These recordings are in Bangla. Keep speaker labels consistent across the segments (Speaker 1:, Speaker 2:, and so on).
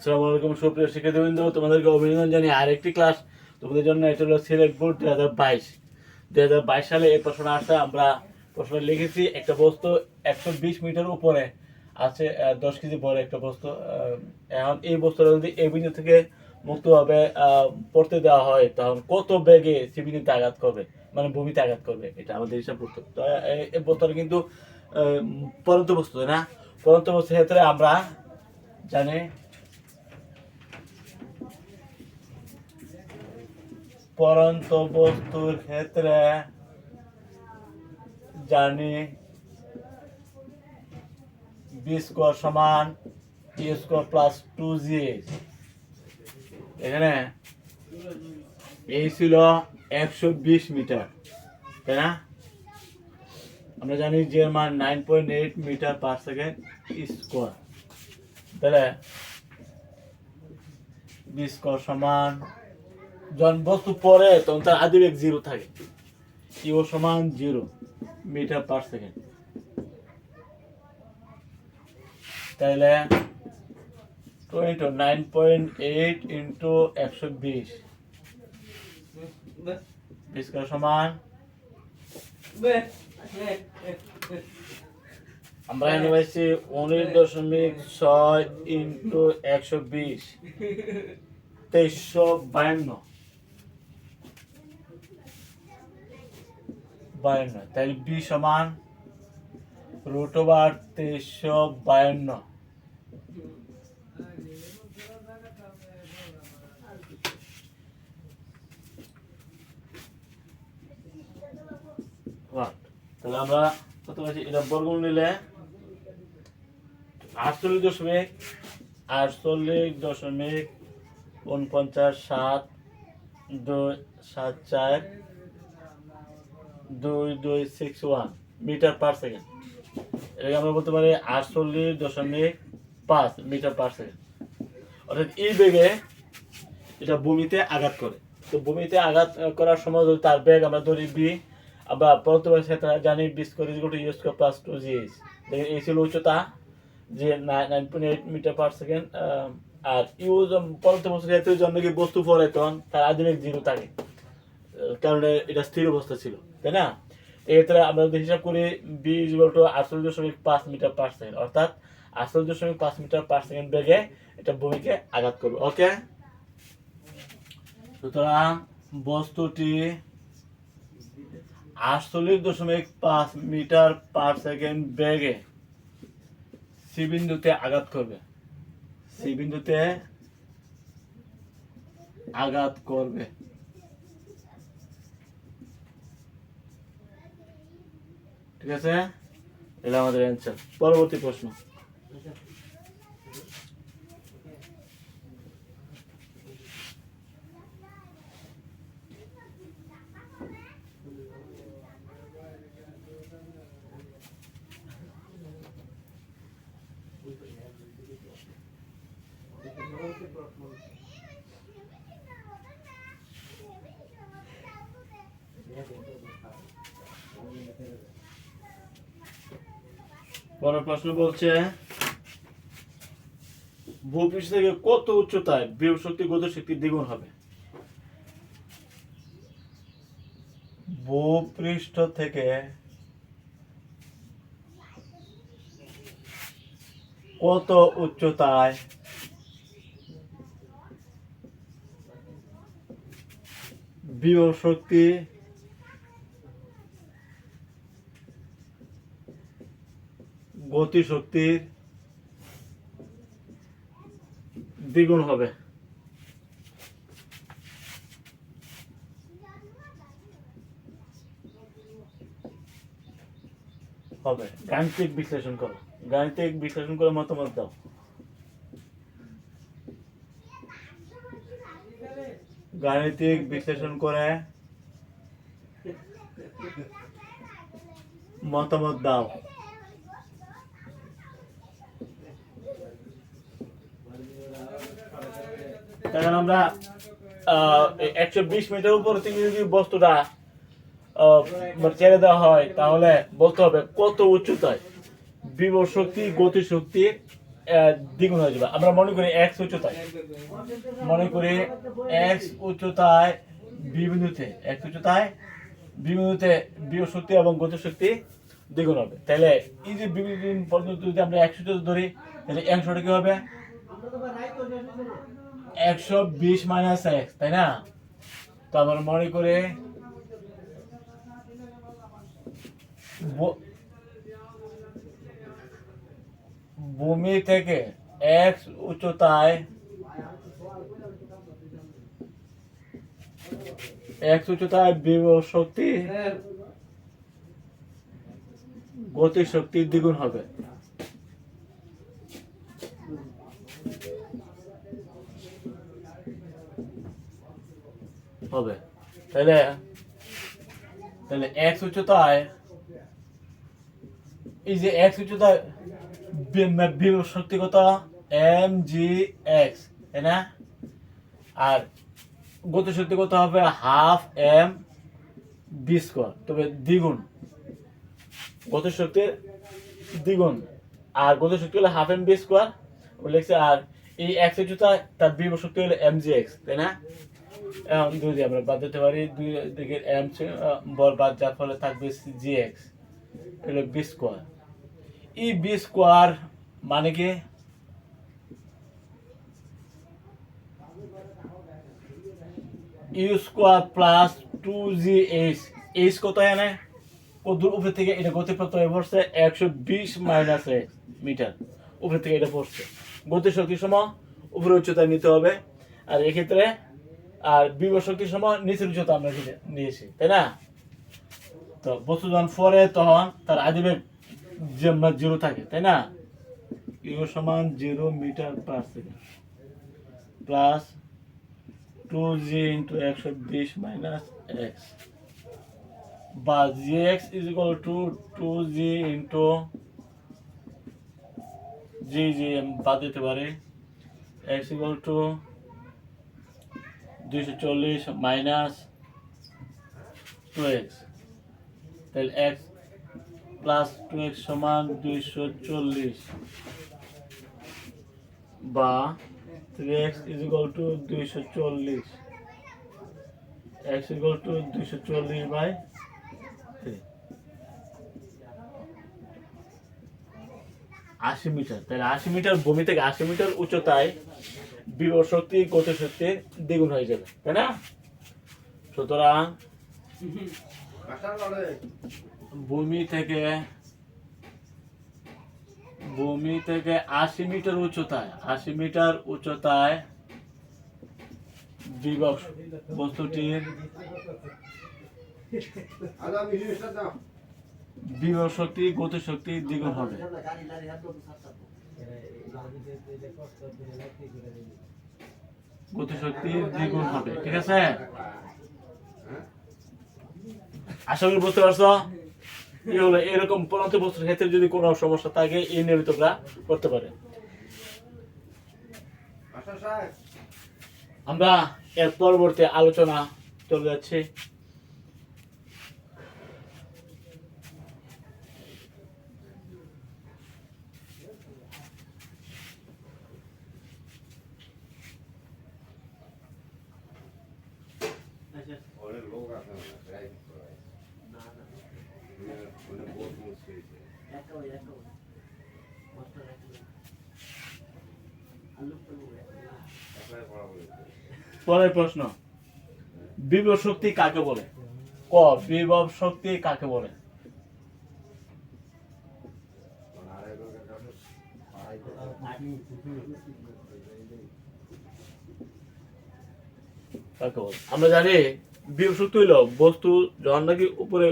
Speaker 1: আসসালামু আলাইকুম, সুপ্রিয় শিক্ষার্থীবৃন্দ, তোমাদেরকে অভিনন্দন জানিয়ে আরেকটি ক্লাস তোমাদের জন্য এটা হলো সিলেক্ট বোর্ড দু হাজার বাইশ। দু হাজার বাইশ সালে এই প্রশ্ন আসছে আমরা প্রশ্ন লিখেছি, একটা বস্তু একশো বিশ মিটার উপরে আছে দশ কেজি বড় একটা বস্তু এখন এই বস্তুটা যদি এই বিন্দু থেকে মুক্তভাবে পড়তে দেওয়া হয়, তখন কত বেগে সিবিনিতে আঘাত করবে? মানে ভূমিতে আঘাত করবে? এটা আমাদের হিসাব করতে এই- বস্তুটা কিন্তু পরন্ত বস্তু না? পরন্ত বস্তুর ক্ষেত্রে আমরা জানি পরন্ত বস্তুর ক্ষেত্রে জানি বি স্কোয়ার সমান e square plus two g এখানে এই ছিল একশো বিশ মিটার, তাই না? আমরা জানি যে মান nine point eight metre per second square. তাহলে বি স্কোয়ার সমান যখন বস্তু পরে তখন তার আদিবেগ জিরো থাকে। ইউ সমান জিরো মিটার পার সেকেন্ড তাহলে টু নাইন এইট বিশ। সমান আমরা এনে উনিশ দশমিক ছয় ইন্টু একশো বিশ। তেইশশো বায়ান্ন। বায়ান্ন। তাহলে বি সমান রুট ওভার তেইশশো বায়ান্ন. তাহলে আমরা কত পাচ্ছি? এটা বর্গমূল নিলে আটচল্লিশ দশমিক আটচল্লিশ দশমিক উনপঞ্চাশ সাত দুই সাত চার দুই দুই six one metre per second. এটাকে আমরা বলতে পারি আটচল্লিশ দশমিক পাঁচ মিটার পার সেকেন্ড। অর্থাৎ এই বেগে এটা ভূমিতে আঘাত করে। তো ভূমিতে আঘাত করার সময় যদি তার বেগ আমরা ধরি বি আমরা পরবর্তী ক্ষেত্রে জানি v square is to u plus two g h দেখেন এই ছিল উচ্চতা যে nine point eight metre per second are you পরবর্তী বছর জন্য কি বস্তু পরে তখন তার আধুনিক জিরো থাকে। কারণ এটা স্থির অবস্থা ছিল, তাই না? এক্ষেত্রে আমরা যদি হিসাব করি বি ইজ টু আটচল্লিশ দশমিক পাঁচ মিটার পার সেকেন্ড অর্থাৎ আটচল্লিশ দশমিক পাঁচ মিটার পার সেকেন্ড বেগে এটা ভূমিকে আঘাত করবে, ওকে? সুতরাং বস্তুটি আটচল্লিশ দশমিক পাঁচ মিটার পার সেকেন্ড বেগে সি বিন্দুতে আঘাত করবে। সি বিন্দুতে আঘাত করবে। ঠিক আছে? এটা আমাদের অ্যান্সার পরবর্তী প্রশ্ন। বড় প্রশ্ন বলছে, ভূপৃষ্ঠ থেকে কত উচ্চতায় বিভব শক্তি শক্তি দ্বিগুণ হবে? ভূপৃষ্ঠ থেকে কত উচ্চতায় বিভব শক্তি গতি শক্তির দ্বিগুণ হবে। হবে। গাণিতিক বিশ্লেষণ করো। গাণিতিক বিশ্লেষণ করে মতামত দাও। গাণিতিক বিশ্লেষণ করে মতামত দাও। এখন আমরা একশো বিশ মিটার উপর থেকে যদি বস্তুটা মানে ছেড়ে দেওয়া হয়, তাহলে বলতে হবে কত উচ্চতায়? বিভব শক্তি গতি শক্তি দ্বিগুণ হয়ে যাবে। আমরা মনে করি এক্স উচ্চতায়। মনে করি এক্স উচ্চতায় বিবিন্দুতে এক্স উচ্চতায় বিবিন্দুতে বিয় শক্তি এবং গতি শক্তি দ্বিগুণ হবে। তাহলে এই যে বিভিন্ন পর্যন্ত যদি আমরা একশো ধরি, তাহলে একশোটা কি হবে? একশো বিশ মাইনাস এক্স তাই না? তো আমরা মনে করে ভূমি থেকে এক্স উচ্চতায় এক্স উচ্চতায় বিভব শক্তি গতি শক্তি দ্বিগুণ হবে। হবে। তাহলে তাহলে এক্স উচ্চতায় এই যে এক্স উচ্চতায় বিভব শক্তি কত? এম জি এক্স তাই না? আর গতি শক্তি কত হবে? হাফ এম বি স্কোয়ার তবে দ্বিগুণ। গতি শক্তি দ্বিগুণ। আর গতি শক্তি হলো হাফ এম বি স্কোয়ার লিখছে, আর এই এক্স উচ্চতা তার বিভব শক্তি হলো এম জি এক্স তাই না? দুই আমরা বাদ দিতে পারি। দুই দিকে এম বল বাদ, যার ফলে থাকবে জি এক্স হলো v square e v square মানে কি? U square plus two g h h কত এনে উপর থেকে এটা গতিপথ হয়ে পড়ছে একশো বিশ মাইনাস মিটার উপর থেকে এটা পড়ছে। গতি শক্তির সময় উপরে উচ্চতা নিতে হবে। আর এক্ষেত্রে আর বিভব শক্তির সময় নিচের উচ্চতা আমরা নিয়ে- নিয়েছি, তাই না? তো বস্তু যখন ফরে তখন তার আদিবেগ জিরো থাকে, তাই না? ইউ সমান zero metre per second plus two g into একশো বিশ মাইনাস এক্স বা g x is equal to two g into g g বাদ দিতে পারি এক্স ইকুয়াল টু দুইশো চল্লিশ মাইনাস টু এক্স। তাহলে এক্স প্লাস টু এক্স সমান দুইশো চল্লিশ বা three x is equal to দুইশো চল্লিশ। এক্স ইকুয়াল টু দুইশো চল্লিশ বাই আশি মিটার। তাহলে আশি মিটার ভূমি থেকে আশি মিটার উচ্চতায় বিভব শক্তি গতি শক্তি দ্বিগুণ হয়ে যাবে, তাই না? সুতরাং ভূমি থেকে ভূমি থেকে আশি মিটার উচ্চতায়, আশি মিটার উচ্চতায় বিভব বস্তুটির বিভব শক্তি গতি শক্তি দ্বিগুণ হবে। গতি দ্বিগুণ হবে, ঠিক আছে? আশা করি বুঝতে পারছ? এরকম পরন্ত বস্তুর ক্ষেত্রে যদি কোনো সমস্যা থাকে, এই নিয়মিতরা করতে পারে। আমরা এর পরবর্তী আলোচনা চলে যাচ্ছি। পরের প্রশ্ন, বিভব শক্তি কাকে বলে? ক, বিভব শক্তি কাকে বলে? আমরা জানি বিভব শক্তি হইল বস্তু, যখন নাকি উপরে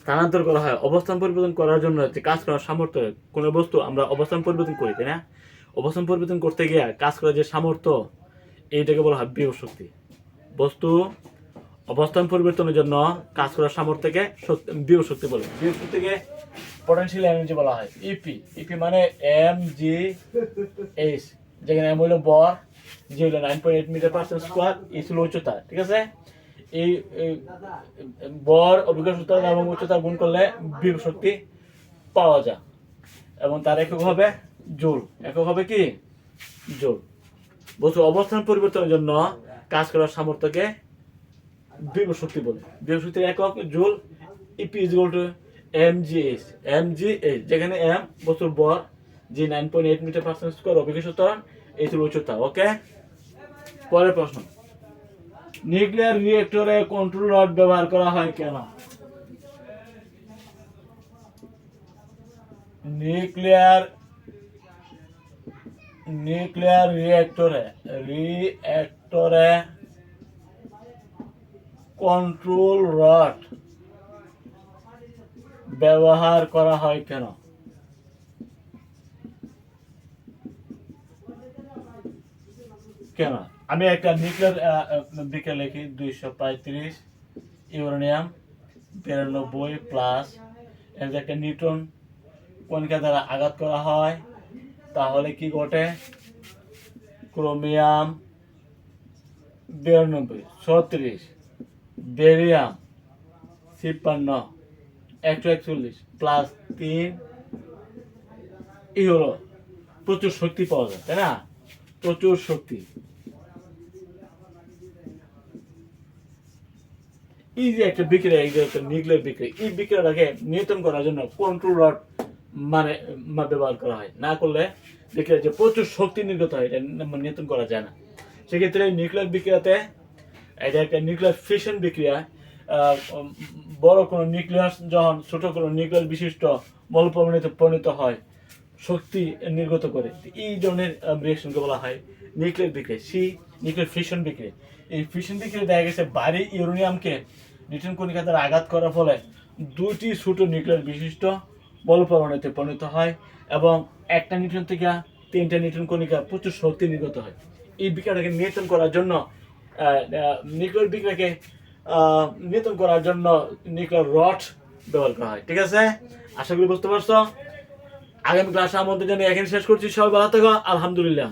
Speaker 1: স্থানান্তর করা হয়। অবস্থান পরিবর্তন করার জন্য যে কাজ করার সামর্থ্য, কোনো বস্তু আমরা অবস্থান পরিবর্তন করি, তাই না? অবস্থান পরিবর্তন করতে গিয়ে কাজ করার যে সামর্থ্য, এইটাকে বলা হয় বিভব শক্তি। বস্তু অবস্থান পরিবর্তনের জন্য কাজ করার সামর্থ্যকে বিভব শক্তি বলে। বিভব শক্তিকে পটেনশিয়াল এনার্জি বলা হয় ইপি ইপি মানে এম জি এইচ যেখানে এম হলো বর জি হলো nine point eight metre percent square এই ছিল উচ্চতা, ঠিক আছে? এই বর অভিজ্ঞ সূত্র এবং উচ্চতা গুণ করলে বিভব শক্তি পাওয়া যায়। এবং তার একক হবে জোল একক হবে কি? জোল বস্তু অবস্থান পরিবর্তনের জন্য কাজ করার সামর্থ্যকে বিভব শক্তি বলে। বিভব শক্তির একক joule EP is to m g h m g h যেখানে এম বস্তুর বর g nine point eight metre percent square অভিজ্ঞ ত্বরণ এই উচ্চতা। ওকে পরের প্রশ্ন। নিউক্লিয়ার রিয়েক্টরে কন্ট্রোল রড ব্যবহার করা হয় কেন? নিউক্লিয়ার নিউক্লিয়ার রিয়েক্টরে রিয়েক্টরে কন্ট্রোল রড ব্যবহার করা হয় কেন? কেন? আমি একটা নিউক্লিয়ার বিকে লিখি, দুইশো পঁয়ত্রিশ, ইউরেনিয়াম, বিরানব্বই প্লাস এর একটা নিউট্রন কণিকা দ্বারা আঘাত করা হয়, তাহলে কি ঘটে? ক্রোমিয়াম বিরানব্বই, ছত্রিশ, বেরিয়াম তিপ্পান্ন একশো একচল্লিশ প্লাস তিন ইউরো প্রচুর শক্তি পাওয়া যায়, তাই না? প্রচুর শক্তি। এই যে একটা বিক্রিয়া এই যে একটা নিউক্লিয়ার বিক্রিয়া এই বিক্রিয়াটাকে নিয়ন্ত্রণ করার জন্য কন্ট্রোল রড মানে ব্যবহার করা হয়। না করলে বিক্রিয়া যে প্রচুর শক্তি নির্গত হয়, এটা নিয়ন্ত্রণ করা যায় না। সেক্ষেত্রে নিউক্লিয়ার বিক্রিয়াতে এটা একটা নিউক্লিয়ার ফিশন বিক্রিয়া বড় কোনো নিউক্লিয়াস যখন ছোট কোনো নিউক্লিয়ার বিশিষ্ট মল পরিণত পরিণত হয়, শক্তি নির্গত করে। এই ধরনের রিয়েকশনকে বলা হয় নিউক্লিয়ার বিক্রিয়া। সি নিউক্লিয়ার ফিশন বিক্রিয়া। এই ফিশন বিক্রিয়া দেখা গেছে ভারী ইউরেনিয়ামকে নিউট্রন কণিকা দ্বারা আঘাত করার ফলে দুটি ছোট নিউক্লিয়ার বিশিষ্ট বল পরমাণুতে পরিণত হয় এবং একটা নিউট্রন থেকে তিনটা নিউট্রন কণিকা প্রচুর শক্তি নির্গত হয়। এই বিক্রিয়াটাকে নিয়ন্ত্রণ করার জন্য নিউক্লিয়ার বিক্রিয়াকে নিয়ন্ত্রণ করার জন্য নিউক্লিয়ার রড ব্যবহার করা হয়, ঠিক আছে? আশা করি বুঝতে পারছ? আগামী ক্লাসে আমাদের জন্য এখানে শেষ করছি। সবাই ভালো থাকো। আলহামদুলিল্লাহ।